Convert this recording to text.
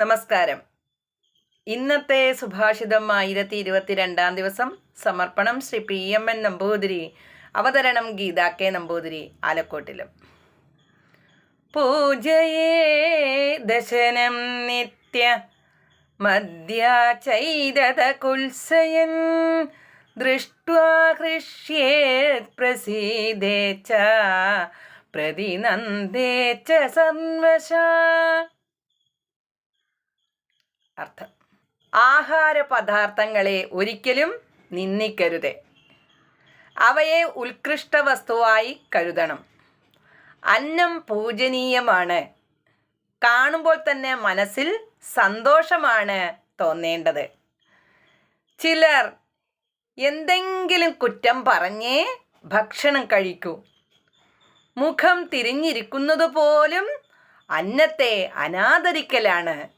നമസ്കാരം. ഇന്നത്തെ സുഭാഷിതം ആയിരത്തി ഇരുപത്തിരണ്ടാം ദിവസം സമർപ്പണം Shri P M N Namboothiri അവതരണം ഗീത കെ നമ്പൂതിരി ആലക്കോട്ടിലും. പൂജയേ ദശനം നിത്യ മദ്യാചൈതത കുൽസയൻ ദൃഷ്ട്വാ ഹൃഷ്യേത് പ്രസീദേച്ച പ്രതിനന്ദേച്ച സർവശ. അർത്ഥം. ആഹാര പദാർത്ഥങ്ങളെ ഒരിക്കലും നിന്ദിക്കരുത്. അവയെ ഉത്കൃഷ്ട വസ്തുവായി കരുതണം. അന്നം പൂജനീയമാണ്. കാണുമ്പോൾ തന്നെ മനസ്സിൽ സന്തോഷമാണ് തോന്നേണ്ടത്. ചിലർ എന്തെങ്കിലും കുറ്റം പറഞ്ഞേ ഭക്ഷണം കഴിക്കൂ. മുഖം തിരിഞ്ഞിരിക്കുന്നത് പോലും അന്നത്തെ അനാദരിക്കലാണ്